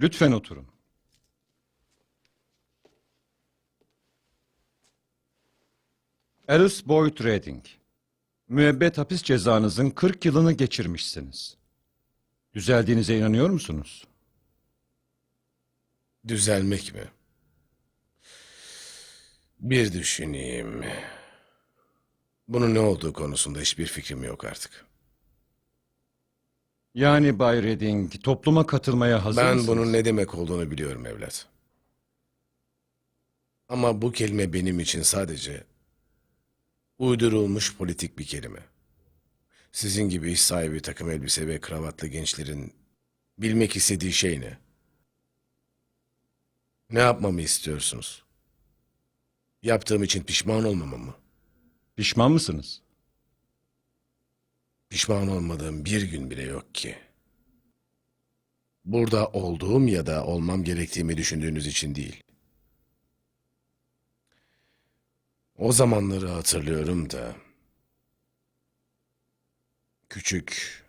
Lütfen oturun. Alice Boyd Redding. Müebbet hapis cezanızın 40 yılını geçirmişsiniz. Düzeldiğinize inanıyor musunuz? Düzelmek mi? Bir düşüneyim. Bunun ne olduğu konusunda hiçbir fikrim yok artık. Yani Bay Redding, topluma katılmaya hazır Ben mısınız? bunun ne demek olduğunu biliyorum evlat. Ama bu kelime benim için sadece uydurulmuş politik bir kelime. Sizin gibi iş sahibi takım elbise ve kravatlı gençlerin bilmek istediği şey ne? Ne yapmamı istiyorsunuz? Yaptığım için pişman olmamı mı? Pişman mısınız? Pişman olmadığım bir gün bile yok ki. Burada olduğum ya da olmam gerektiğimi düşündüğünüz için değil. O zamanları hatırlıyorum da küçük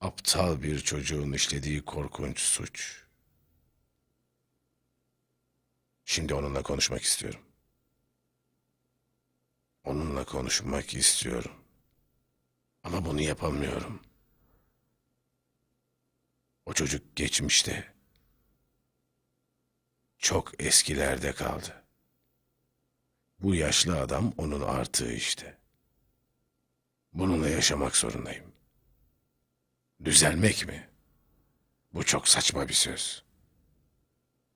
aptal bir çocuğun işlediği korkunç suç. Şimdi onunla konuşmak istiyorum. Onunla konuşmak istiyorum. Ama bunu yapamıyorum. O çocuk geçmişte. Çok eskilerde kaldı. Bu yaşlı adam onun artığı işte. Bununla yaşamak zorundayım. Düzelmek mi? Bu çok saçma bir söz.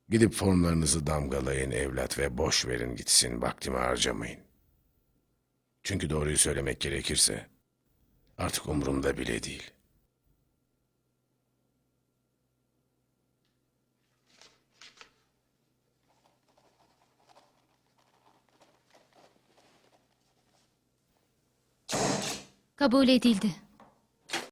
Gidip formlarınızı damgalayın evlat ve boş verin gitsin vaktimi harcamayın. Çünkü doğruyu söylemek gerekirse Artık umurumda bile değil. Kabul edildi.